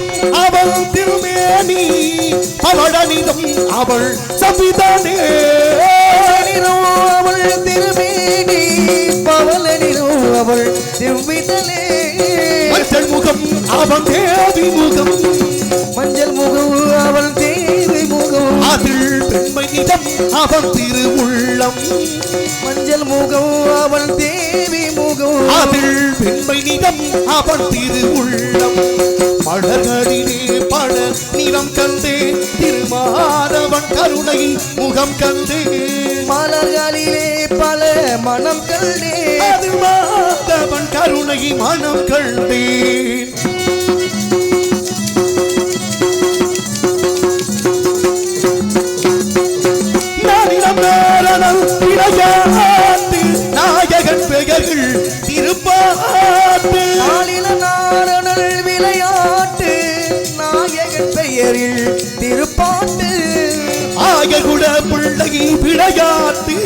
நிறம் அவள் திருமேனி அவளனிதம் அவள் சபிதனே. அவள் திருமேனி பவளனிரோ அவள் செவ்விதலே மஞ்சள் முகம் அவன் தேவி முகம். மஞ்சள் முகம் அவள் தேவி. அதில் பெண்மை நிறம் அவன் திருவுள்ளம் மஞ்சள் முகம் அவள் தேவி முகம். அதில் பெண்மை நிறம் அவன் திருவுள்ளம் மலர்களிலே பல நிறம் கண்டே திருமாதவன் கருணை முகம் கண்டே. மலர்களிலே பல மனம் கண்டே. அது மாதவன் கருணை மனம் கண்டேன் விளையாட்டு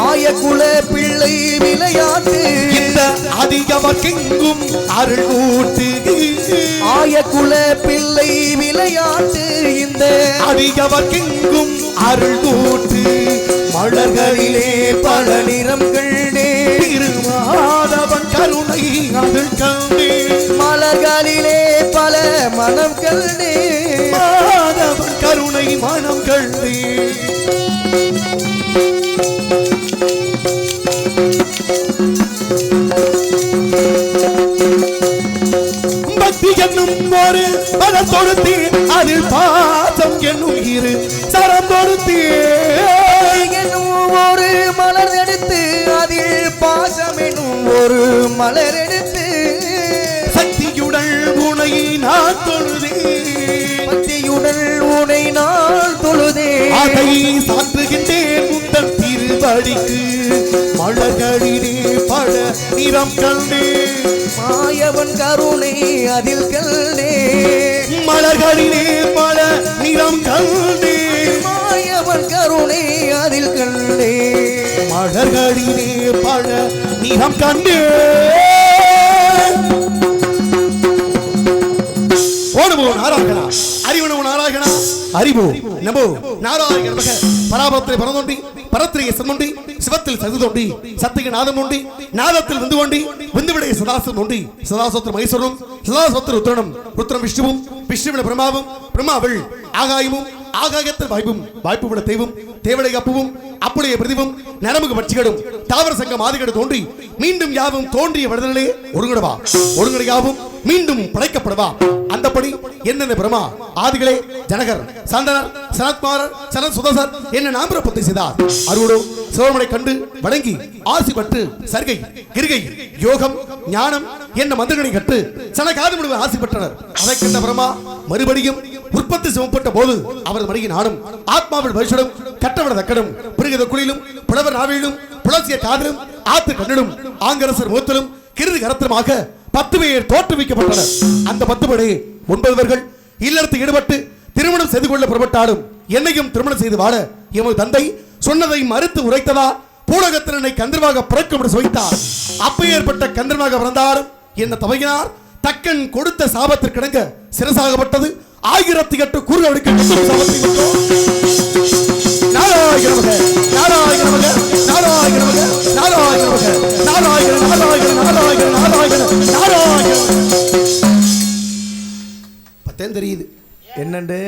ஆயகுல பிள்ளை விளையாட்டு. இந்த அதிகமக்கெங்கும் அருள் ஊட்டு. ஆயகுல பிள்ளை விளையாட்டு. இந்த அதிகமக்கெங்கும் அருள் ஊட்டு. மலர்களிலே பல கண்டே திருமாதவன் கருணை அதில் கண்டே மலர்களிலே பல மனம் கண்டே மாதவன் கருணை மனம் கண்டே என்னும் ஒரு மனம் தொடுத்தே அதில் பாசம் என்னும் இரு சரம் தொடுத்தே ஒரு மலர் எடுத்து அதில் பாசம் என்னும் ஒரு மலர் எடுத்து. சக்தியுடன் உனை நான் தொழுதேன். பக்தியுடன் உனை நான் தொழுதே அதை சாற்றுகின்றேன் முந்தன் திருவடிக்கு. மலர்களிலே பல நிறம் கண்டே. மாயவன் கருணை அதில் கல்னே மலர்களிலே பல நிறம் கண்டே. மாயவன் கருணை அதில் கல்னே மலர்களிலே பல நிறம் கண்டே. ஓடுபோ நாராயணா அறிவனவு நாராயணா. அறிவோ? நமோ நாராயண மக பராபரத்தை பரந்தோண்டி பரத்திரியை சந்தோண்டி சிவத்தில் சது தோண்டி சத்திய நாதம் உண்டி நாதத்தில் வந்து கொண்டி விந்துவிடைய சதாசம் உண்டி சதாசோத்திர மைசூரும் சதாசோத்திர ருத்ரனும் ருத்ரம் விஷ்ணுவும் விஷ்ணுவிட பிரம்மாவும் பிரம்மாவில் ஆகாயமும் ஆகாயத்தில் வாய்ப்பும் வாய்ப்பு விட தெய்வம் தேவடை அப்புவும் அப்புடைய பிரதிவும் நரம்புக்கு பட்சிகளும் தாவர சங்கம் ஆதிகடு தோன்றி மீண்டும் யாவும் தோன்றிய விடுதலே ஒருங்கிடவா? ஒருங்கிட யாவும் மீண்டும் படைக்கப்படவா? அந்தபடி என்னென்ன பிரமா? ஆதிகளே ஜனகர் சந்தனர் சனத்குமாரர் சனத் சுதசர் என்ன நாம் பிறப்பத்தை செய்தார். அருளோ சிவமனை கண்டு வணங்கி ஆசி பட்டு சர்கை கிருகை யோகம் ஞானம் என்ன மந்திரங்களை கற்று சன காது முடிவு ஆசி பெற்றனர். அதை கண்ட பிரமா? மறுபடியும் உற்பத்தி சுமப்பட்ட போது அவரது மடியின் ஆடும் ஆத்மாவில் பரிசுடும் கட்டவட தக்கடும் பிறகு குளிலும் புலவர் நாவிலும் புலசிய காதலும் ஆத்து கண்ணிலும் ஆங்கரசர் மூத்தலும் கிருதி கரத்திலுமாக பத்து பேர் தோற்றுவிக்கப்பட்டனர். அந்த பத்து பேரே ஒன்பதுவர்கள் இல்லறத்து ஈடுபட்டு திருமணம் செய்து கொள்ள புறப்பட்டாலும் என்னையும் திருமணம் செய்து வாழ எமது தந்தை சொன்னதை மறுத்து உரைத்ததா? பூலகத்திரனை கந்தர்வாக பிறக்கும் சுவைத்தார் அப்பேற்பட்ட கந்தர்வாக பிறந்தாலும் என்ன தவையினார் தக்கன் கொடுத்த சாபத்திற்கிணங்க சிறசாகப்பட்டது ஆயிரத்தி எட்டு கூறுகளுக்கு பத்தேன் தெரியுது. என்னண்டு?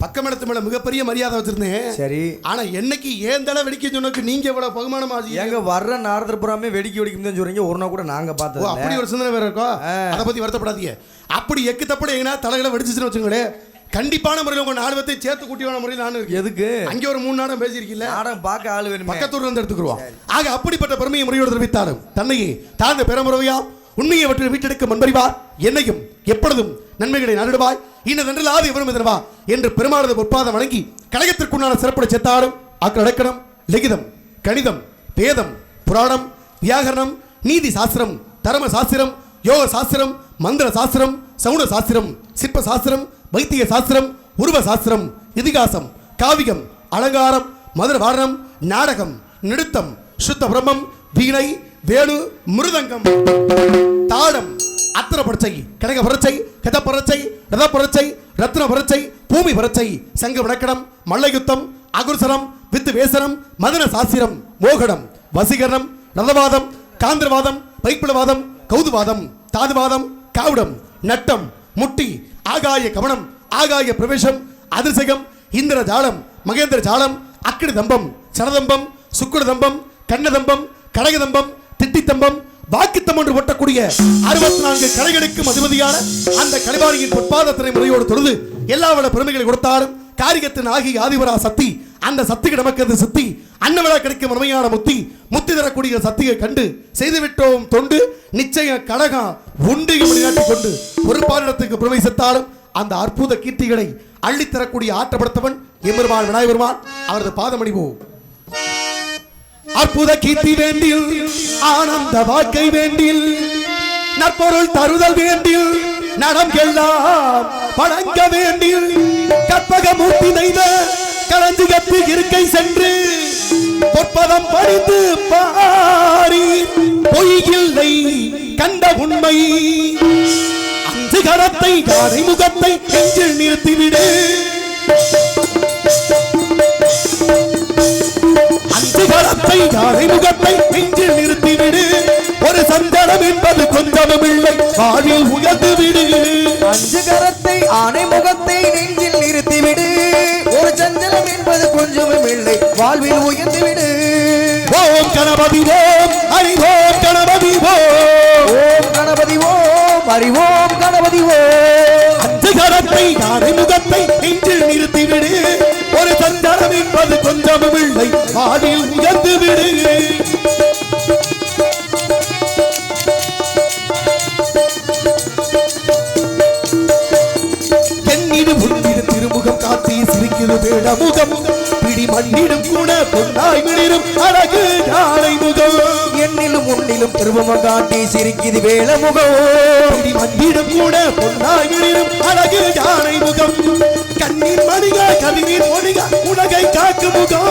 பக்கம் இடத்து மேல மிகப்பெரிய மரியாதை வச்சிருந்தேன். சரி. ஆனா என்னைக்கு ஏன் தலை வெடிக்க சொன்னக்கு நீங்க எவ்வளவு பகுமானமா எங்க வர்ற நாரதர் புறாமே வெடிக்கி வெடிக்கும் தான் சொல்றீங்க ஒரு நாள் கூட நாங்க ஓ பார்த்தது அப்படி ஒரு சிந்தனை வேற இருக்கோ. அதை பத்தி வருத்தப்படாதீங்க. அப்படி எக்கு தப்படி எங்கன்னா தலைகளை வெடிச்சுன்னு வச்சுங்களேன் கண்டிப்பான முறையில் உங்க நாடகத்தை சேர்த்து கூட்டியான முறையில் நானும் இருக்கேன். எதுக்கு? அங்கே ஒரு மூணு நாடம் பேசியிருக்கீல்ல? நாடகம் பார்க்க ஆள் வேணுமே. பக்கத்தூர்ல இருந்து எடுத்துக்குருவோம். ஆக அப்படிப்பட்ட பெருமையை முறையோடு தெரிவித்தாலும் தன்னையே தாழ்ந்த பெருமுறையா உண்மையை வற்றி வீட்டெடுக்க முன்பறிவார். என்னையும் எப்பொழுதும் நன்மைகளை நாடுவாய் இன்னதென்றில் ஆதி எவரும் எதிர்வா என்று பெருமானது பொற்பாதம் வணங்கி கழகத்திற்குண்டான சிறப்புடை செத்தாடும் அக்கள் அடக்கணம் லிகிதம் கணிதம் வேதம் புராணம் வியாகரணம் நீதி சாஸ்திரம் தர்ம சாஸ்திரம் யோக சாஸ்திரம் மந்திர சாஸ்திரம் சவுன சாஸ்திரம் சிற்ப சாஸ்திரம் வைத்திய சாஸ்திரம் உருவ சாஸ்திரம் இதிகாசம் காவியம் அலங்காரம் மதுர வாரணம் நாடகம் நிறுத்தம் சுத்த பிரம்மம் வீணை வேணு மிருதங்கம் தாளம் அத்தர பரச்சை கடக பரச்சை கத பரச்சை ரத பரச்சை ரத்ன பரச்சை பூமி பரச்சை சங்க விளக்கணம் மல்லயுத்தம் அகுர்சரம் வித்து வேசனம் மதன சாஸ்திரம் மோகடம் வசீகரணம் ரதவாதம் காந்திரவாதம் பைப்பிளவாதம் கௌதுவாதம் தாதுவாதம் காவுடம் நட்டம் முட்டி ஆகாய கவனம் ஆகாய பிரவேசம் அதிர்சகம் இந்திர ஜாலம் மகேந்திர ஜாலம் அக்கினி தம்பம் சரதம்பம் சுக்குட தம்பம் கண்ணதம்பம் கடகதம்பம் திட்டித்தம்பம் வாக்குத்தம் என்று ஒட்டக்கூடிய அறுபத்தி நான்கு கலைகளுக்கும் அதிபதியான அந்த கலைவாணியின் பொற்பாதத்தினை முறையோடு தொழுது எல்லா வள பெருமைகளை கொடுத்தாலும் காரியத்தின் ஆகி ஆதிபரா சக்தி அந்த சக்திக்கு நமக்கு அது சித்தி. அன்னவிழா கிடைக்கும் உண்மையான முத்தி முத்தி தரக்கூடிய சக்தியை கண்டு செய்துவிட்டோம் தொண்டு நிச்சய கடகா உண்டு இப்படி கொண்டு ஒரு பாலிடத்துக்கு பிரவேசித்தாலும் அந்த அற்புத கீர்த்திகளை அள்ளித்தரக்கூடிய ஆற்றப்படுத்தவன் எம்பெருமான் விநாயகருமான் பெருமான். அவரது பாதமணிவோம் அற்புத கீர்த்தி வேண்டில் ஆனந்த வாழ்க்கை வேண்டில் நற்பொருள் தருதல் வேண்டில் நடம் எல்லாம் வழங்க வேண்டில் கற்பகமூர்த்தி நெய்த களஞ்சிகத்து இருக்கை சென்று பொற்பதம் படித்து பாரி. பொய்யில்லை கண்ட உண்மை. அஞ்சு கரத்தை யானை முகத்தை நெஞ்சில் நிறுத்திவிடு. அஞ்சு கரத்தை யானை முகத்தை நெஞ்சில் நிறுத்திவிடு. ஒரு சந்தனம் என்பது கொஞ்சமும் இல்லை. வாழ்வில் உயர்ந்து விடு. அஞ்சு கரத்தை ஆணை முகத்தை நெஞ்சில் நிறுத்திவிடு ஒரு சஞ்சலம் என்பது கொஞ்சமும் இல்லை. வாழ்வில் உயர்ந்து விடு. ஓம் கணபதி ஓம் ஓம் கணபதி ஓம். ஓம் கணபதி ஓம் அறிவோம் கணபதி ஓம். அஞ்சு கரத்தை யானை முகத்தை நெஞ்சில் நிறுத்திவிடு ஒரு சந்தனம் என்பது கொஞ்சமும் இல்லை. வாழ்வில் உயர்ந்து விடு. வேட முகம். பிடி மண்ணிடும் குண பொன்னாய் விளிரும் அழகு யானை முகம். என்னிலும் உன்னிலும் திருமணம் காட்டி சிரிக்குது வேல முகம் பிடி மண்ணிடும் கூட பொன்னாய் விளிரும் அழகு யானை முகம். கண்ணின் மணிகா கவிரின் மொழிகா உலகை காக்கும் முகம்.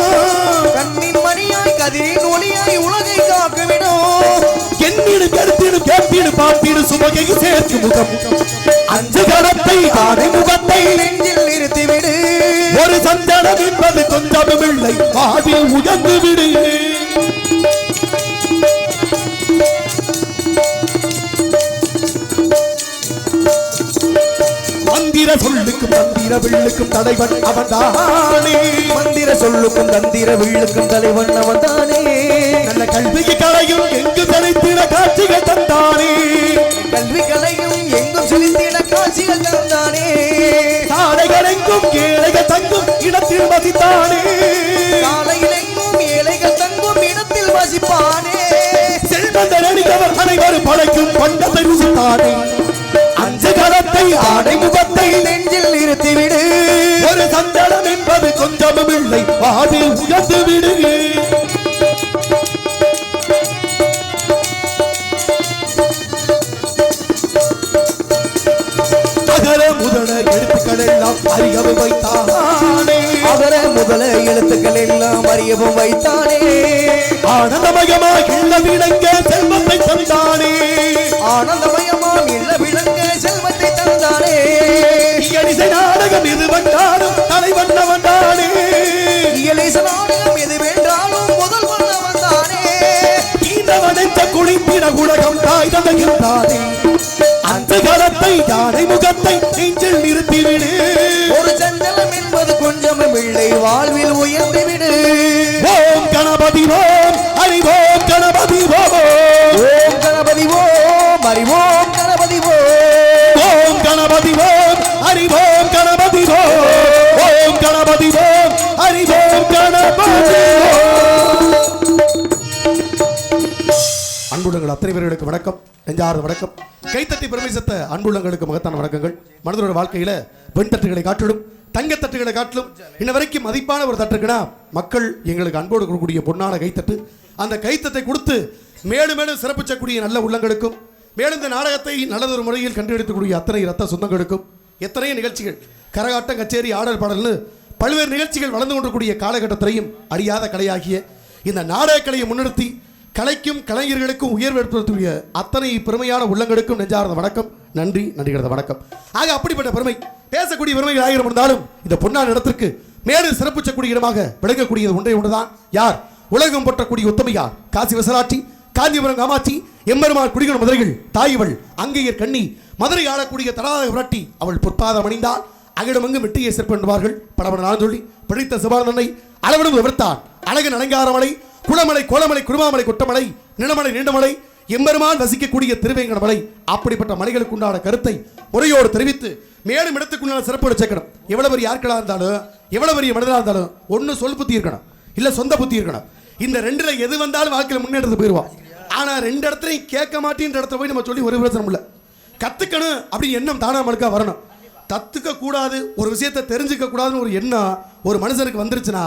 கண்ணின் மணியாய் கதிரின் ஒளியாய் உலகை காக்குவிடும் என்னிடும் கருத்திடும் கேட்டிடும் பாட்டிடும் சுமகை சேர்க்கும் முகம். அஞ்சு கரத்தை ஆனை முகத்தை நெஞ்சில் நிறுத்திவிடு. ஒரு சந்தனம் என்பது கொஞ்சமும் இல்லை. வாழ்வில் உயர்ந்து விடு. மந்திர சொல்லுக்கும் மந்திர வில்லுக்கும் தலைவன் அவன்தானே. மந்திர சொல்லுக்கும் தந்திர வில்லுக்கும் தலைவன் அவன் தானே நல்ல கல்விக்கு கலையும் எங்கு தலைத்திட காட்சிகள் தந்தானே. கல்வி எங்கும் செலுத்திட காட்சிகள் தந்தானே. சாலைகள் எங்கும் ஏழைகள் தங்கும் இடத்தில் வசித்தானே. காலையில் எங்கும் ஏழைகள் தங்கும் இடத்தில் வசிப்பானே. செல்வந்த நடிகவர் அனைவரும் படைக்கும் பண்டத்தை ருசித்தானே. அஞ்சு கரத்தை ஆடை முகத்தை நெஞ்சில் நிறுத்திவிடு. ஒரு சந்தனம் என்பது கொஞ்சமும் இல்லை வாதில் உயர்ந்து விடு முதல எழுத்துக்கள் எல்லாம் அறியவு வைத்தானே. அவர முதல எழுத்துக்கள் எல்லாம் அறியவும் வைத்தானே. ஆனந்தமயமாக இல்ல விளங்க செல்வத்தை தந்தானே. ஆனந்தமயமாம் இல்ல விளங்க செல்வத்தை தந்தானே. இயலிசை நாடகம் இது வந்தாலும் தலைவன் வந்தானே இயலேச நாடகம் எது வேண்டாலும் முதல் வந்த வந்தானே ஈனவனைத்த குளிப்பிட உலகம் தாய் தந்தையின்றானே காலத்தை யானை முகத்தை நெஞ்சில் நிறுத்திவிடு. ஒரு சஞ்சலம் என்பது கொஞ்சமும் இல்லை வாழ்வில் உயர்ந்து விடு ஓம் கணபதி ஓம் ஓம் கணபதி ஓம். ஓம் கணபதி ஓம் அறிவோம் கணபதி ஓம். ஓம் கணபதி ஓம் ஓம் கணபதி ஓம். ஓம் கணபதி ஓம் ஓம் கணபதி ஓம். அன்புள்ளங்கள் அத்தனை பேர்களுக்கு வணக்கம். நெஞ்சார்ந்த வணக்கம். கைத்தட்டி பெருமைசத்த அன்புள்ளங்களுக்கு மகத்தான வணக்கங்கள். மனிதனோட வாழ்க்கையில வெண்தட்டுகளை காட்டிலும் தங்கத்தட்டுகளை காட்டிலும் இன்ன வரைக்கும் மதிப்பான ஒரு தட்டுக்குன்னா மக்கள் எங்களுக்கு அன்போடு கொடுக்கக்கூடிய பொன்னான கைத்தட்டு. அந்த கைத்தட்டை கொடுத்து மேலும் மேலும் சிறப்பிச்சக்கூடிய நல்ல உள்ளங்களுக்கும் மேலும் இந்த நாடகத்தை நல்லதொரு முறையில் கண்டுபிடிக்கக்கூடிய அத்தனை ரத்த சொந்தங்களுக்கும் எத்தனையோ நிகழ்ச்சிகள் கரகாட்டம் கச்சேரி ஆடல் பாடல்னு பல்வேறு நிகழ்ச்சிகள் வளர்ந்து கொண்டிருக்கூடிய காலகட்டத்திலையும் அறியாத கலையாகிய இந்த நாடக கலையை முன்னிறுத்தி கலைக்கும் கலைஞர்களுக்கும் உயர்வெடுப்பக்கூடிய அத்தனை பெருமையான உள்ளங்களுக்கும் நெஞ்சார்ந்த வணக்கம். நன்றி நன்றிகிறத வணக்கம். ஆக அப்படிப்பட்ட பெருமை பேசக்கூடிய பெருமைகள் ஆயிரம் இருந்தாலும் இந்த பொன்னான இடத்திற்கு மேலும் சிறப்புச்சக்கூடிய இடமாக விளங்கக்கூடியது ஒன்றே ஒன்றுதான். யார்? உலகம் போற்றக்கூடிய உத்தமையார் காசி வசராட்சி காஞ்சிபுரம் காமாட்சி எம்பெருமாள் குடிகள் மதுரைகள் தாய்வள் அங்கையர் கண்ணி மதுரை ஆளக்கூடிய தடாத புரட்டி அவள் பொற்பாதம் அணிந்தால் அகிடமங்கு வெட்டியை சிற்பென்பார்கள் பலபட நான் சொல்லி பிடித்த சிவானந்தனை அளவிடும் விவர்த்தான் அழகன் அலங்காரமலை குளமலை கோலமலை குருமாமலை கொட்டமலை நிலமலை நீண்டமலை எம்பெருமான் வசிக்கக்கூடிய திருவேங்கடமலை அப்படிப்பட்ட மலைகளுக்கு உண்டான கருத்தை முறையோடு தெரிவித்து மேலும் இடத்துக்குண்டான சிறப்போடு சேர்க்கணும். எவ்வளவு பெரிய ஆட்களாக இருந்தாலும் எவ்வளவு பெரிய மனிதனா இருந்தாலும் ஒன்று சொல் புத்தி இருக்கணும். இல்லை சொந்த புத்தி இருக்கணும். இந்த ரெண்டுல எது வந்தாலும் வாழ்க்கையில் முன்னேறது போயிருவான் ஆனால் ரெண்டு இடத்துலையும் கேட்க மாட்டேன்ற இடத்துல போய் நம்ம சொல்லி ஒரு பிரச்சனை இல்லை. கத்துக்கணும் அப்படின்னு எண்ணம் தானா நம்மளுக்கா வரணும். கத்துக்க கூடாது ஒரு விஷயத்தை தெரிஞ்சுக்க கூடாதுன்னு ஒரு எண்ணம் ஒரு மனுஷனுக்கு வந்துருச்சுன்னா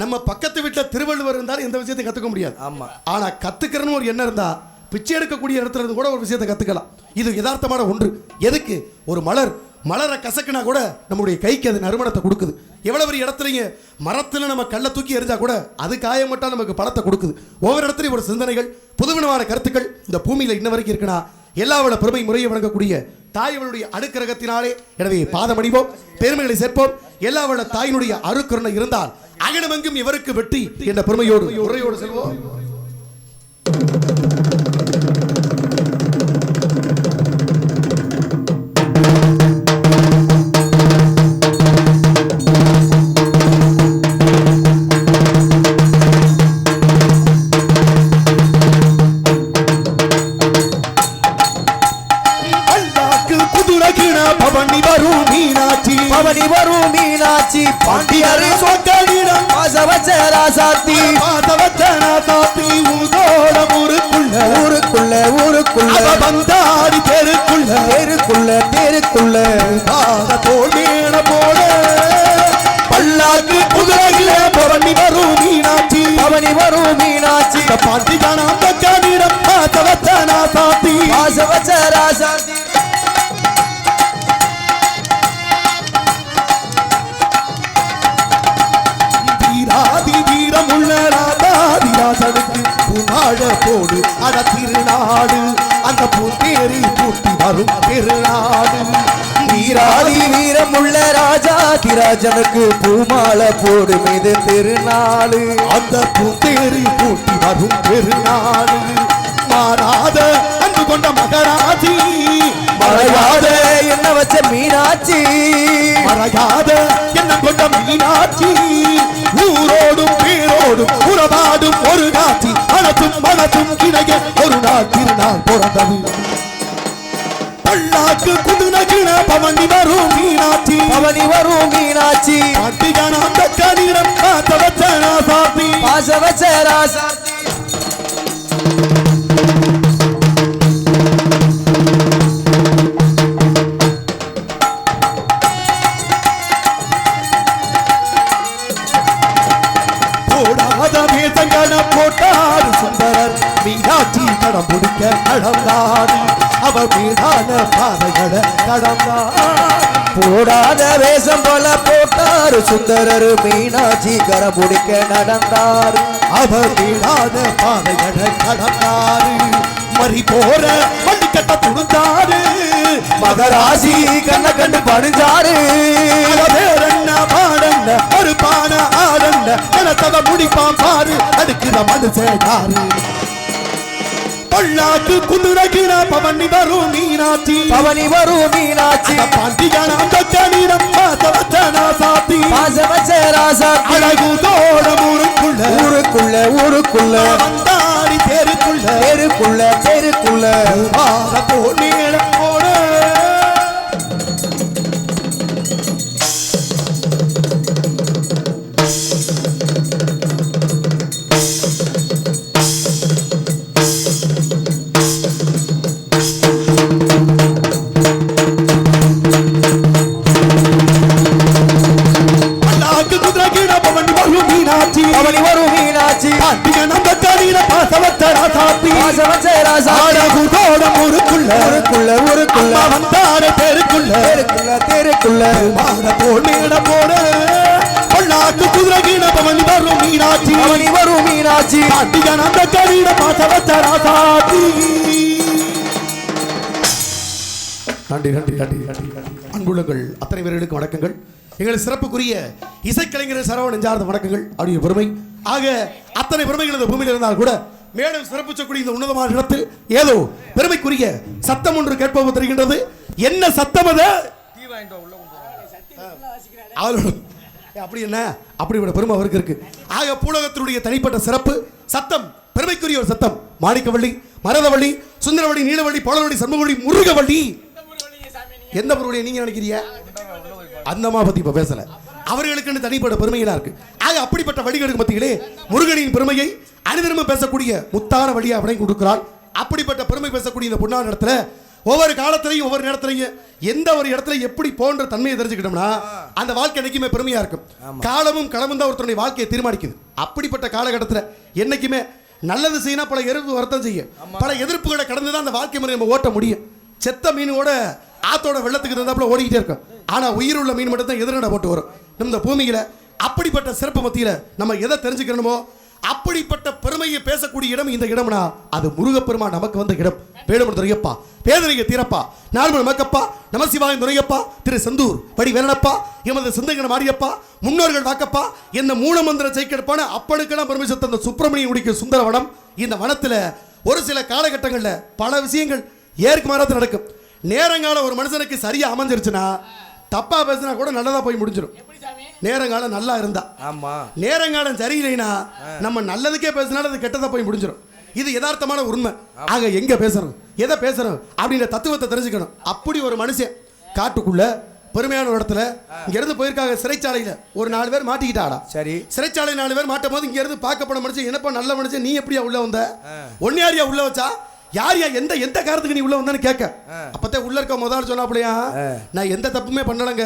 நம்ம பக்கத்து வீட்டில் திருவள்ளுவர் இருந்தாலும் எந்த விஷயத்தையும் கத்துக்க முடியாது. ஆமா. ஆனா கத்துக்கிறன்னு ஒரு எண்ணம் இருந்தா பிச்சை எடுக்கக்கூடிய இடத்துல இருந்து கூட ஒரு விஷயத்தை கத்துக்கலாம். இது யதார்த்தமான ஒன்று. எதுக்கு? ஒரு மலர். மலரை கசக்குனா கூட நம்முடைய கைக்கு அது நறுமணத்தை கொடுக்குது. எவ்வளவு பெரிய இடத்துலங்க மரத்துல நம்ம கல்லை தூக்கி எரிஞ்சா கூட அது காயமட்டா நமக்கு பழத்தை கொடுக்குது. ஒவ்வொரு இடத்துலையும் ஒரு சிந்தனைகள் புதுவிதமான கருத்துக்கள் இந்த பூமியில இன்ன வரைக்கும் இருக்குன்னா எல்லாவோட பெருமை முறையை வழங்கக்கூடிய தாயவளுடைய அடுக்கரகத்தினாலே எனவே பாதமடிவோம் பெருமைகளை சேர்ப்போம். எல்லாவோட தாயினுடைய அருக்கருணை இருந்தால் அகனமெங்கும் இவருக்கு வெற்றி என்ற பெருமையோடு உரையோடு செல்வோம். பாண்டியரை சொக்கலிடம் பாசவச்சராசாத்தி பாதவச்சன சாத்தி உதோட ஊருக்குள்ள. ஊருக்குள்ள ஊருக்குள்ள. அவ வந்தாடி தெருக்குள்ள. தேருக்குள்ள தேருக்குள்ள. பாத மேல போல பல்லாக்கு குதிரையில பவனி வரும் மீனாட்சி. பவனி வரும் மீனாட்சி. இந்த பாண்டி காணாம் கனிடம் பாதவச்சன சாத்தி பாசவச்சராசாத்தி வீராதி ராதாதிராசனுக்கு புனாழ போடு அட திருநாடு. அந்த பூத்தேரி பூட்டி வரும் திருநாடு. நீராடி வீரம் உள்ள ராஜா ராஜாதிராஜனுக்கு பூமாலை போடு மீது திருநாளு அந்த பூத்தேரி பூட்டி வரும் திருநாடு. மாறாத அன்பு கொண்ட மகராஜி. மறையாத என்ன வச்ச மீனாட்சி. மறையாத என்ன கொண்ட மீனாட்சி. ஊரோடும் பேரோடும் உறவா உறவாடும் ஒரு காட்சி மனத்தும் மனத்தும் இணைய ஒரு நாள் திருநாள் பிறந்தது. பல்லாக்கு குதுநகின பவனி வரும் மீனாட்சி. பவனி வரும் மீனாட்சி. பாட்டிகான அந்த கனிடம் காத்த போடாத மீனாட்சி பிடிக்க நடந்தார் அவர் மீதான பாதைகளை கடந்தார். போடாத வேஷம் போல போட்டாரு. சுந்தரர் மீனாட்சி கரம் பிடிக்க நடந்தார். அவர் மீதான பாதைகளை கடந்தார். மறி போற மல்லிக்கட்ட துணிந்தாரு மகராசி கண்ண கண்டு பணிஞ்சாரு. வேறென்ன பாடன்ன ஒரு பான ஆடன்ன எனத்தத முடிப்பான் பாரு. அடுக்கிற மனுஷாரு பல்லாக்கு குதிரைகிற பவனி வரும் மீனாட்சி. பவனி வரும் மீனாட்சி. பாண்டிகான அந்த கணிடம் பாசவச்சனா சாத்தி பாசவச்சராசாத்தி அழகுதோட ஊருக்குள்ள. ஊருக்குள்ள ஊருக்குள்ள. வந்தாடி தெருக்குள்ள. தெருக்குள்ள தெருக்குள்ள. பாத காட்டியான அந்த கரீட பாச வச்ச ராசாத்தி. நன்றி நன்றி நன்றி நன்றி. அன்புள்ளங்கள் அத்தனை பேர்களுக்கு வணக்கங்கள். எங்கள் சிறப்புக்குரிய இசைக்கலைஞர் சரவண நெஞ்சார்ந்த வணக்கங்கள். அப்படிங்கிற பெருமை. ஆக அத்தனை பெருமைகள் இந்த பூமியில் இருந்தால் கூட மேலும் சிறப்பிச்சக்கூடிய இந்த உன்னதமான இடத்தில் ஏதோ பெருமைக்குரிய சத்தம் ஒன்று கேட்பது தெரிகின்றது. என்ன சத்தம் அது? அப்படி என்ன? அப்படிப்பட்ட பெருமை அவருக்கு இருக்கு. ஆக பூலகத்தினுடைய தனிப்பட்ட சிறப்பு சத்தம் பெருமைக்குரிய ஒரு சத்தம். மாணிக்கவள்ளி மரதவள்ளி சுந்தரவள்ளி நீலவள்ளி பழவள்ளி சண்முகவள்ளி முருகவள்ளி. எந்த பொருளுடைய நீங்க நினைக்கிறீங்க? அந்தமா பத்தி இப்ப பேசல. அவர்களுக்கு தனிப்பட்ட பெருமைகளா இருக்கு. ஆக அப்படிப்பட்ட வழிகளுக்கு மத்தியிலே முருகனின் பெருமையை அனுதினமும் பேசக்கூடிய முத்தான வழியை அவனை கொடுக்கிறான் அப்படிப்பட்ட பெருமை பேசக்கூடிய இந்த பொன்னான இடத்துல ஒவ்வொரு காலத்திலையும் ஒவ்வொரு நேரத்திலையும் எந்த ஒரு இடத்துல எப்படி போன்ற தன்மையை தெரிஞ்சுக்கிட்டோம்னா அந்த வாழ்க்கை என்னைக்குமே பெருமையா இருக்கும். காலமும் களமும் தான் ஒருத்தருடைய வாழ்க்கையை தீர்மானிக்குது. அப்படிப்பட்ட காலகட்டத்தில் என்னைக்குமே நல்லது செய்யணும் பல எதிர்ப்பு வருத்தம் செய்யும். பல எதிர்ப்புகளை கடந்து தான் அந்த வாழ்க்கை முறை நம்ம ஓட்ட முடியும். செத்த மீனோட ஆத்தோட வெள்ளத்துக்கு தந்தாப்புல ஓடிக்கிட்டே இருக்கும். ஆனா உயிருள்ள மீன் மட்டும் தான் எதிர்நடை போட்டு வரும். இந்த பூமியில அப்படிப்பட்ட சிறப்பு மத்தியில நம்ம எதை தெரிஞ்சுக்கணுமோ அப்படிப்பட்ட பெருமையை பேசக்கூடிய இடம் இந்த இடம்னா அது முருகப்பெருமா நமக்கு வந்த இடம். வேலுமன் துறையப்பா பேதனைய தீரப்பா நார்மல் மக்கப்பா நமசிவாய துறையப்பா திரு செந்தூர் படி வேலனப்பா எமது சிந்தகன மாரியப்பா முன்னோர்கள் வாக்கப்பா என்ன மூலமந்திர ஜெயிக்கெடுப்பான அப்பனுக்கெல்லாம் பெருமை சொத்த அந்த சுப்பிரமணிய சுந்தர சுந்தரவனம். இந்த வனத்துல ஒரு சில காலகட்டங்கள்ல பல விஷயங்கள் ஏற்கு மாறாத நடக்கும். நேரங்கால ஒரு மனுஷனுக்கு சரியா அமைஞ்சிருச்சுன்னா தப்பா பேசினா கூட நல்லதா போய் முடிஞ்சிடும் நேரங்காலம் நல்லா இருந்தா. ஆமா. நேரங்காலம் சரியில்லைனா நம்ம நல்லதுக்கே பேசினாலும் அது கெட்டதா போய் முடிஞ்சிடும் இது யதார்த்தமான உண்மை. ஆக எங்க பேசுறோம் எதை பேசுறோம் அப்படின்ற தத்துவத்தை தெரிஞ்சுக்கணும். அப்படி ஒரு மனுஷன் காட்டுக்குள்ள பெருமையான ஒரு இடத்துல இங்க இருந்து போயிருக்காங்க சிறைச்சாலையில. ஒரு நாலு பேர் மாட்டிக்கிட்டாடா. சரி. சிறைச்சாலை நாலு பேர் மாட்டும் போது இங்க இருந்து பார்க்கப்பட மனுஷன் என்னப்பா நல்ல மனுஷன் நீ எப்படியா உள்ள வந்த? ஒன்னியாரியா உள்ள வச்சா? யார் யா எந்த எந்த காரணத்துக்கு நீ உள்ள வந்தான்னு கேட்க. அப்பத்தே உள்ள இருக்க முதல் சொன்னாப்லையா நான் எந்த தப்புமே பண்ணலங்க.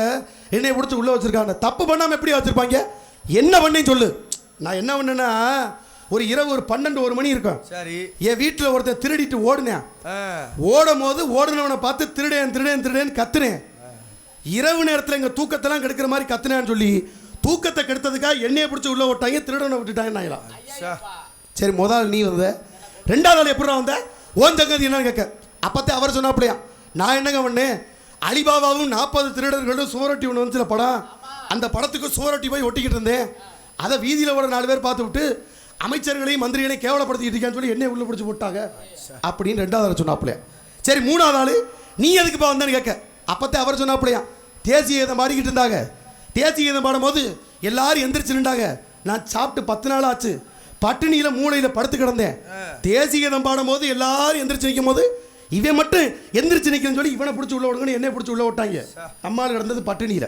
என்னைய பிடிச்சி உள்ள வச்சிருக்காங்க. தப்பு பண்ணாம எப்படி வச்சிருப்பாங்க? என்ன பண்ணேன்னு சொல்லு. நான் என்ன பண்ணேன்னா ஒரு இரவு ஒரு பன்னெண்டு ஒரு மணி இருக்கும். சரி. என் வீட்டில் ஒருத்தன் திருடிட்டு ஓடுனேன். ஓடும் போது ஓடுனவனை பார்த்து திருடேன் திருடேன் திருடேன் கத்துனேன். இரவு நேரத்தில் எங்க தூக்கத்தெல்லாம் கெடுக்கிற மாதிரி கத்துனேன்னு சொல்லி தூக்கத்தை கெடுத்ததுக்காக எண்ணெயை பிடிச்சி உள்ள விட்டாங்க திருடனை விட்டுட்டாங்க சா. சரி முதல் நீ வந்த. ரெண்டாவது ஆள் எப்படி வந்த? ஓன் சங்கதி என்னன்னு கேட்க. அப்போத்தே அவர் சொன்னாப்லையா நான் என்னங்க பண்ணேன்? அலிபாபாவும் நாற்பது திருடர்களும் சுவரொட்டி ஒன்று வந்துச்சுல படம். அந்த படத்துக்கு சுவரொட்டி போய் ஒட்டிக்கிட்டு இருந்தேன். அதை வீதியில் ஓட நாலு பேர் பார்த்து விட்டு அமைச்சர்களையும் மந்திரிகளையும் கேவலப்படுத்திக்கிட்டு இருக்கான்னு சொல்லி என்னை உள்ள பிடிச்சி போட்டாங்க அப்படின்னு ரெண்டாவது ஆள் சொன்னாப்லையா சரி மூணாவது ஆள் நீ எதுக்குப்பா வந்தேன்னு கேட்க. அப்போத்தே அவர் சொன்னாப்லையா தேசிய கீதம் பாடிக்கிட்டு இருந்தாங்க. தேசிய கீதம் பாடும்போது எல்லாரும் எந்திரிச்சு நின்றாங்க. நான் சாப்பிட்டு பத்து நாள் ஆச்சு. பட்டினியில மூளையில படுத்து கிடந்தேன். தேசிய கீதம் பாடும்போது எல்லாரும் எந்திரிச்சு நிற்கும் போது இவன் மட்டும் எந்திரிச்சு நிற்கிறேன்னு சொல்லி இவனை பிடிச்சி உள்ள விடுங்கன்னு என்னை பிடிச்சி உள்ள விட்டாங்க. அம்மாள் கிடந்தது பட்டினியில.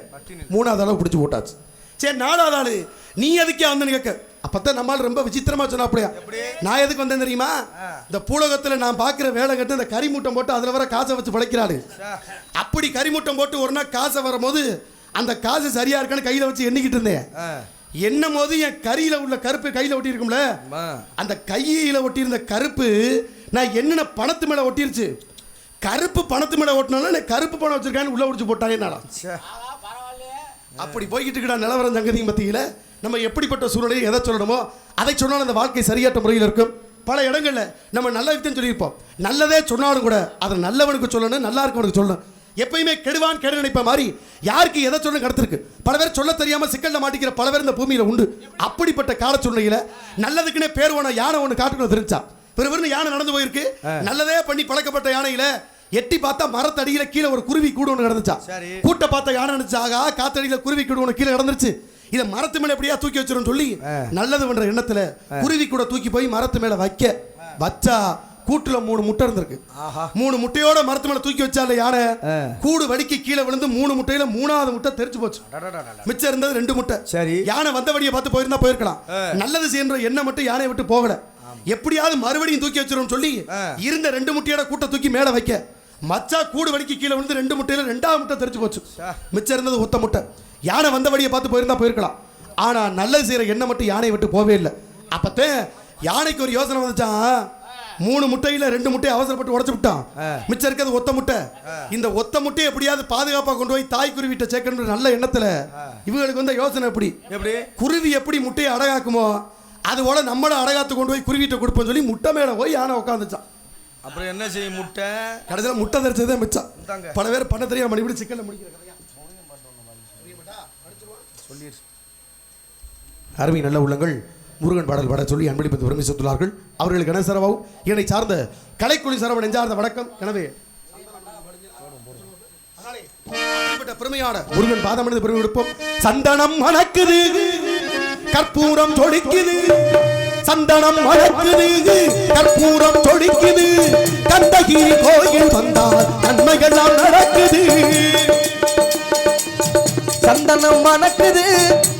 மூணாவது அளவு பிடிச்சி போட்டாச்சு. சரி நாலாவது ஆளு நீ எதுக்கே வந்தேன்னு கேட்க. அப்பதான் நம்மால் ரொம்ப விசித்திரமா சொன்னா அப்படியா நான் எதுக்கு வந்தேன் தெரியுமா? இந்த பூலகத்துல நான் பார்க்கிற வேலை கட்டு இந்த கறி மூட்டம் போட்டு அதுல வர காசை வச்சு பிழைக்கிறாரு அப்படி கறி மூட்டம் போட்டு ஒரு நாள் காசை வரும்போது அந்த காசு சரியா இருக்கான்னு கையில வச்சு எண்ணிக்கிட்டு இருந்தேன். எண்ணும் போது என் கரியில உள்ள கருப்பு கையில ஒட்டி இருக்கும்ல அம்மா. அந்த கையில ஒட்டியிருந்த கருப்பு நான் என்னென்ன பணத்து மேல ஒட்டிருச்சு? கருப்பு பணத்து மேல ஒட்டினாலும் நான் கருப்பு பணம் வச்சிருக்கான்னு உள்ள ஒடிச்சு போட்டாங்க என்னடா. அப்படி போய்கிட்டு இருக்கா நிலவரம் சங்கதியும் மத்தியில. நம்ம எப்படிப்பட்ட சூழ்நிலையை எதை சொல்லணுமோ அதை சொன்னாலும் அந்த வாழ்க்கை சரியாட்ட முறையில் இருக்கும். பல இடங்கள்ல நம்ம நல்ல விஷயம் சொல்லியிருப்போம். நல்லதே சொன்னாலும் கூட அதை நல்லவனுக்கு சொல்லணும் நல்லா இருக்கவனுக்கு சொல்லணும். எப்பயுமே கெடுவான் கெடு நினைப்ப மாதிரி யாருக்கு எதை சொல்லணும் கடத்திருக்கு பல பேர் சொல்ல தெரியாம சிக்கல்ல மாட்டிக்கிற பல பேர் இந்த பூமியில உண்டு. அப்படிப்பட்ட கால சூழ்நிலையில நல்லதுக்குன்னே பேர் போன யானை ஒன்று காட்டுக்குள்ள தெரிஞ்சா? பெருவருன்னு யானை நடந்து போயிருக்கு. நல்லதே பண்ணி பழக்கப்பட்ட யானையில எட்டி பார்த்தா மரத்தடியில கீழே ஒரு குருவி கூடு ஒன்று கிடந்துச்சா. கூட்ட பார்த்த யானை நினைச்சு ஆகா காத்தடியில குருவி கூடு ஒன்று கீழே கிடந்துருச்சு. இதை மரத்து மேல எப்படியா தூக்கி வச்சிரும் சொல்லி நல்லது பண்ற எண்ணத்துல குருவி கூட தூக்கி போய் மரத்து மேல வைக்க வச்சா கூட்டுல மூணு முட்டை இருந்திருக்கு. மூணு முட்டையோட மரத்து மேல தூக்கி வச்சால யானை. கூடு வடிக்கு கீழே விழுந்து மூணு முட்டையில மூணாவது முட்டை தெரிச்சு போச்சு. மிச்சம் இருந்தது ரெண்டு முட்டை. சரி. யானை வந்த வழியை பார்த்து போயிருந்தா போயிருக்கலாம். நல்லது செய்யற எண்ணம் மட்டும் யானையை விட்டு போகல. எப்படியாவது மறுபடியும் தூக்கி வச்சிரும் சொல்லி. இருந்த ரெண்டு முட்டையோட கூட்டை தூக்கி மேல வைக்க. மச்சா கூடு வடிக்கு கீழே விழுந்து ரெண்டு முட்டையில ரெண்டாவது முட்டை தெரிச்சு போச்சு. மிச்சம் இருந்தது ஒத்த முட்டை. யானை வந்த வழியை பார்த்து போயிருந்தா போயிருக்கலாம். ஆனா நல்லது செய்யற எண்ணம் மட்டும் யானையை விட்டு போவே இல்லை. அப்பத்தே யானைக்கு ஒரு யோசனை வந்துச்சான் மூணு முட்டையில ரெண்டு முட்டையை அவசரப்பட்டு உடைச்சு விட்டான். மிச்சம் இருக்கிறது ஒத்த முட்டை. இந்த ஒத்த முட்டையை எப்படியாவது பாதுகாப்பா கொண்டு போய் தாய் குருவிட்ட சேர்க்கணுன்ற நல்ல எண்ணத்துல இவங்களுக்கு வந்த யோசனை எப்படி? எப்படி? குருவி எப்படி முட்டையை அடகாக்குமோ அது போல நம்மளும் அடகாத்து கொண்டு போய் குருவிட்ட கொடுப்போம் சொல்லி முட்டை மேல போய் யானை உட்காந்துச்சான் அப்புறம் என்ன செய்யும் முட்டை? கடைசியில் முட்டை தெரிச்சதே மிச்சம். பல பேர் பண்ண தெரியாம மறுபடியும் சிக்கல்ல முடிக்கிற அருமை நல்ல உள்ளங்கள். முருகன் பாடல் பாட சொல்லி அன்பளிப்பது விரும்பி செத்துள்ளார்கள் அவர்களுக்கு கணேசரவாவும் என்னை சார்ந்த கலைக்குழி சரவ நெஞ்சார்ந்த வணக்கம். எனவே பெருமையான முருகன் பாதம் அணிந்து பெருமை கொடுப்போம். சந்தனம் மணக்குது கற்பூரம் தொடிக்குது. சந்தனம் மணக்குது கற்பூரம் தொடிக்குது. கந்தகிரி கோயில் வந்தால் நன்மைகள்லாம் நடக்குது. சந்தனம் மணக்குது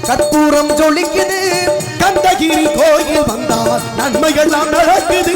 கற்பூரம் ஜொலிக்குது கந்தகிரி கோயில் வந்தால் நன்மைகள்லாம் நடக்குது.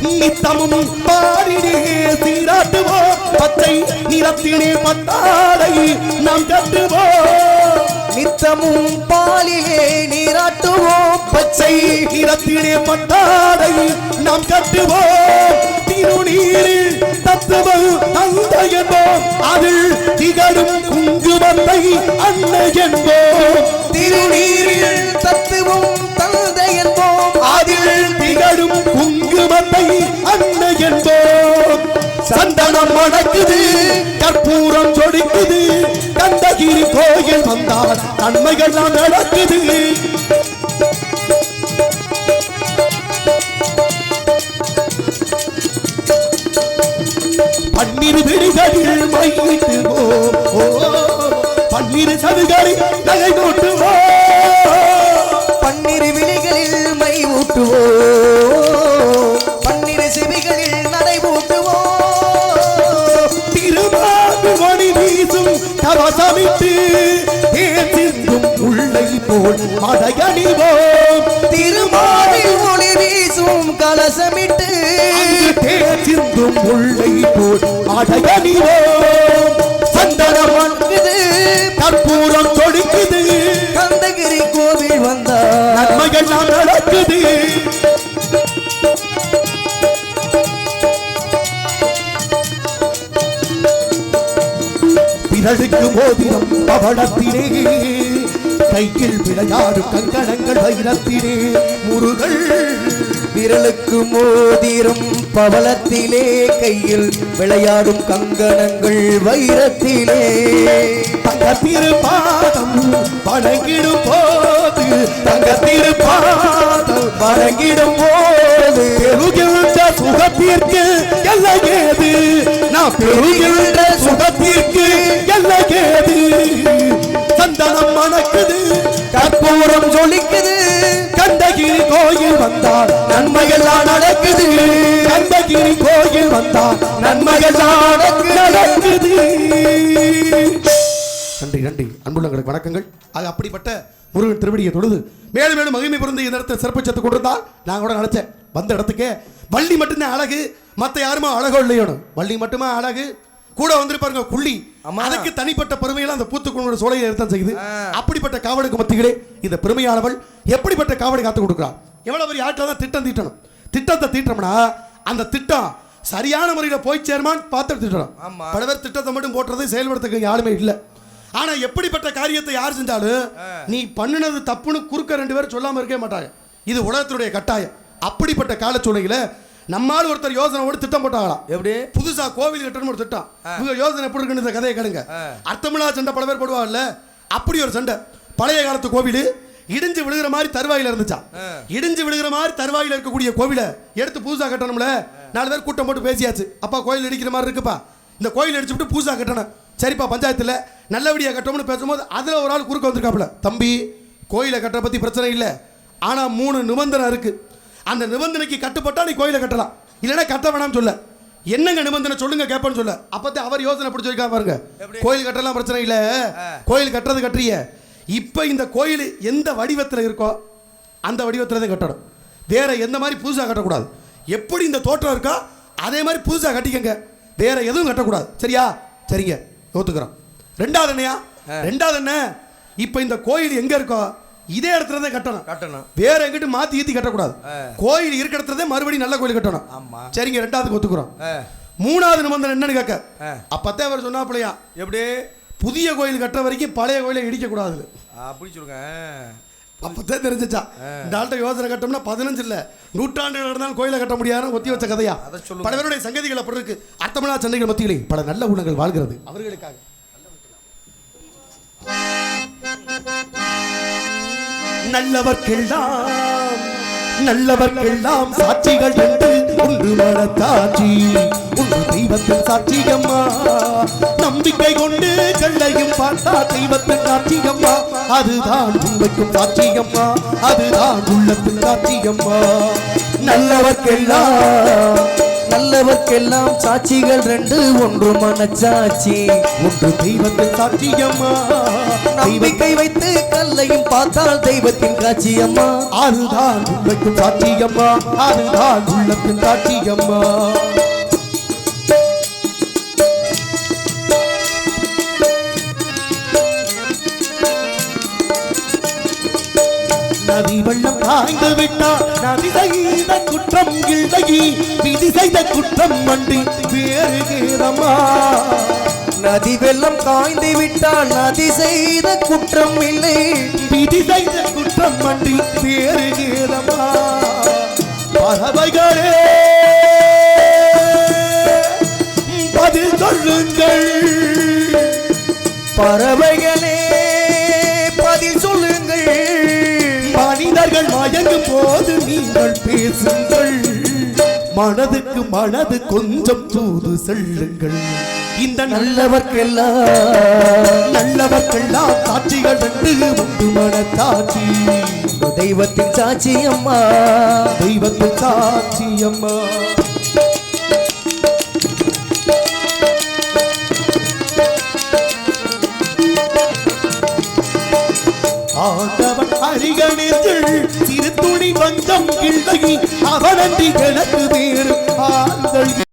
நித்தமும் பாடினே சீராட்டுவோம். பச்சை நிறத்தினே பத்தாடை நாம் கட்டுவோம். நித்தமும் பாலிலே நீராட்டுவோம். பச்சை நிறத்தினே பட்டாடை நாம் கட்டுவோம். திருநீரில் தத்துவம் தந்தை என்போம் அதில் திகழும் குங்குமத்தை அன்னை என்போம் திருநீரில் தத்துவம் தந்தை என்போம் அதில் திகழும் குங்குமத்தை அன்னை என்போம் சந்தனம் மணக்குது கற்பூரம் சொடிக்குது கந்தகிரி கோயில் வந்தால் நன்மைகள் நடக்குது பன்னிரு விடுகளில் மையிட்டுவோம் ஓ பன்னிரு சதுகளில் நகை கொட்டுவோம் பன்னிரு விழிகளில் மை ஊட்டுவோம் பன்னிரு செவிகளில் நடை ஊட்டுவோம் திருமாவு மணி வீசும் கவசமிட்டு தேன் சிந்தும் உள்ளை போல் மடையணிவோம் திருமாலில் ஒளி வீசும் கலசமிட்டு அங்கு தேன் சிந்தும் உள்ளை போல் மடையணிவோம் சந்தனம் மணக்குது கற்பூரம் தொடுக்குது. கந்தகிரி கோவில் வந்தார் நன்மைகள் நடக்குது. பிறழுக்கு மோதிரம் பவளத்திலே கையில் விளையாடும் கங்கணங்கள் வைரத்திலே முருகள் விரலுக்கு மோதிரம் பவளத்திலே கையில் விளையாடும் கங்கணங்கள் வைரத்திலே. தங்க திருப்பாதம் வணங்கிடும் போது தங்க திருப்பாதம் வணங்கிடும் போது. பெருகின்ற சுகத்திற்கு எல்லையேது நான் பெருகின்ற சுகத்திற்கு எல்லையேது சந்தனம் மணக்குது கற்பூரம் ஜொலிக்குது கோயில் வந்தால் நன்மையெல்லாம் நடக்குது. கந்தகிரி கோயில் வந்தால் நன்மையெல்லாம் நடக்குது. நன்றி நன்றி. அன்புள்ளங்களுக்கு வணக்கங்கள். அது அப்படிப்பட்ட முருகன் திருவடியை தொழுது மேலும் மேலும் மகிமை பொருந்து இந்த இடத்தை சிறப்பு சேர்த்து கொண்டிருந்தால் நான் கூட நினைச்சேன். வந்த இடத்துக்கே வள்ளி மட்டும்தான் அழகு. மற்ற யாருமே அழகோ இல்லையோனும் வள்ளி மட்டுமா அழகு? கூட வந்திருப்பாருங்க குள்ளி. அதுக்கு தனிப்பட்ட பெருமையெல்லாம் அந்த பூத்துக்குழோட சோலையை எடுத்தான் செய்யுது. அப்படிப்பட்ட காவலுக்கு மத்தியிலே இந்த பெருமையானவள் எப்படிப்பட்ட காவலை காத்து கொடுக்குறாள் எவ்வளவு பெரிய ஆட்கள் தான் திட்டம் தீட்டணும். திட்டத்தை தீட்டோம்னா அந்த திட்டம் சரியான முறையில் போய் சேருமான்னு பார்த்து திட்டணும். பல பேர் திட்டத்தை மட்டும் போட்டுறது செயல்படுறதுக்கு யாருமே இல்லை. ஆனா எப்படிப்பட்ட காரியத்தை யார் செஞ்சாலும் நீ பண்ணினது தப்புன்னு குறுக்க ரெண்டு பேரும் சொல்லாம இருக்கவே மாட்டாங்க. இது உலகத்துடைய கட்டாயம். அப்படிப்பட்ட காலச்சூழ்நிலையில நம்மால் ஒருத்தர் யோசனை ஓடி திட்டம் போட்டாங்களாம். எப்படி? புதுசா கோவில் கட்டணும் ஒரு திட்டம். இவங்க யோசனை எப்படி இருக்குன்னு கதையை கேளுங்க. அர்த்தமில்லா சண்டை பல பேர் போடுவாங்கல்ல அப்படி ஒரு சண்டை. பழைய காலத்து கோவில் இடிஞ்சு விழுகிற மாதிரி தருவாயில இருந்துச்சா இடிஞ்சு விழுகிற மாதிரி தருவாயில இருக்கக்கூடிய கோவிலை எடுத்து புதுசா கட்டணும்ல. நாலு பேர் கூட்டம் போட்டு பேசியாச்சு. அப்பா கோயில் இடிக்கிற மாதிரி இருக்குப்பா. இந்த கோயில் அடிச்சு விட்டு புதுசா கட்டணும். சரிப்பா பஞ்சாயத்துல நல்லபடியா கட்டணும்னு பேசும்போது அதுல ஒரு ஆள் குறுக்க வந்திருக்காப்புல. தம்பி கோயிலை கட்டுற பத்தி பிரச்சனை இல்லை. ஆனா மூணு நிபந்தனை இருக்கு. அந்த நிபந்தனைக்கு கட்டுப்பட்டா நீ கோயிலை கட்டலாம். இல்லைன்னா கட்ட வேணாம்னு சொல்ல. என்னங்க நிபந்தனை சொல்லுங்க கேட்பேன்னு சொல்ல. அப்பதான் அவர் யோசனை பிடிச்சி வைக்காம பாருங்க கோயில் கட்டலாம் பிரச்சனை இல்ல. கோயில் கட்டுறது கட்டுறிய. இப்ப இந்த கோயில் எந்த வடிவத்துல இருக்கோ அந்த வடிவத்துல தான் கட்டணும். வேற எந்த மாதிரி புதுசா கட்டக்கூடாது. எப்படி இந்த தோற்றம் இருக்கோ அதே மாதிரி புதுசா கட்டிக்கங்க. வேற எதுவும் கட்டக்கூடாது. சரியா? சரிங்க. ஒத்துக்கிறோம். ரெண்டாவது என்னையா? ரெண்டாவது என்ன? இப்ப இந்த கோயில் எங்க இருக்கோ இதே இடத்துல தான் கட்டணும். கட்டணும். வேற எங்கிட்டு மாத்தி ஈத்தி கட்டக்கூடாது. கோயில் இருக்கிற இடத்துல மறுபடியும் நல்ல கோயில் கட்டணும். ஆமா. சரிங்க ரெண்டாவதுக்கு ஒத்துக்குறோம். மூணாவது நிபந்தனை என்னன்னு கேட்க. அப்பத்தே அவர் சொன்னாப்பிலையா? எப்படி? புதிய கோயில் கட்டுற வரைக்கும் பழைய கோயிலை இடிக்க கூடாது அப்படி சொல்லுங்க. அப்பதான் தெரிஞ்சிச்சா? இந்த ஆள்கிட்ட யோசனை கட்டோம்னா பதினஞ்சு இல்ல. நூற்றாண்டுகள் நடந்தாலும் கோயிலை கட்ட முடியாதுன்னு ஒத்தி வச்ச கதையா. பல பேருடைய சங்கதிகள் அப்படி இருக்கு. அர்த்தமலா சந்தைகள் மத்தியிலே பல நல்ல குணங்கள் வாழ்கிறது. அவர்களுக்காக. நல்லவர்க்கெல்லாம் நல்லவர்க்கெல்லாம் சாட்சிகள் என்று ஒன்று மனத்தாட்சி ஒன்று தெய்வத்தின் சாட்சியம்மா நம்பிக்கை கொண்டு கல்லையும் பார்த்தா தெய்வத்தின் சாட்சியம்மா அதுதான் உண்மைக்கும் சாட்சியம்மா அதுதான் உள்ளத்தின் சாட்சியம்மா நல்லவர்க்கெல்லாம் நல்லவர்க்கெல்லாம் சாட்சிகள் ரெண்டு ஒன்று மனச்சாட்சி ஒன்று தெய்வத்தின் சாட்சியம்மா தெய்வ நம்பிக்கை வைத்து கல்லையும் பார்த்தால் தெய்வத்தின் காட்சி அம்மா. அதுதான் உண்மைக்கும் சாட்சியம்மா அதுதான் உள்ளத்தின் சாட்சியம்மா நதி வெள்ளம் காய்ந்து விட்டால் நதி செய்த குற்றம் இல்லை. விதி செய்த குற்றம் அன்றி வேறுகிறமா நதி வெள்ளம் காய்ந்து விட்டால் நதி செய்த குற்றம் இல்லை. விதி செய்த குற்றம் அன்றி வேறு பறவைகளே மனதுக்கு மனது கொஞ்சம் தூது செல்லுங்கள். இந்த நல்ல நல்லவர்க்கெல்லாம் நல்லவர்கள்லாம் சாட்சிகள் ரெண்டு உண்டு மனத்தாட்சி தெய்வத்தின் சாட்சி அம்மா. தெய்வத்தின் சாட்சி அம்மா. ஆண்டவன் அரிகணில் சிறு துணி வஞ்சம் இல்லை. அவனன்றி எனக்கு வாழ்ந்தழி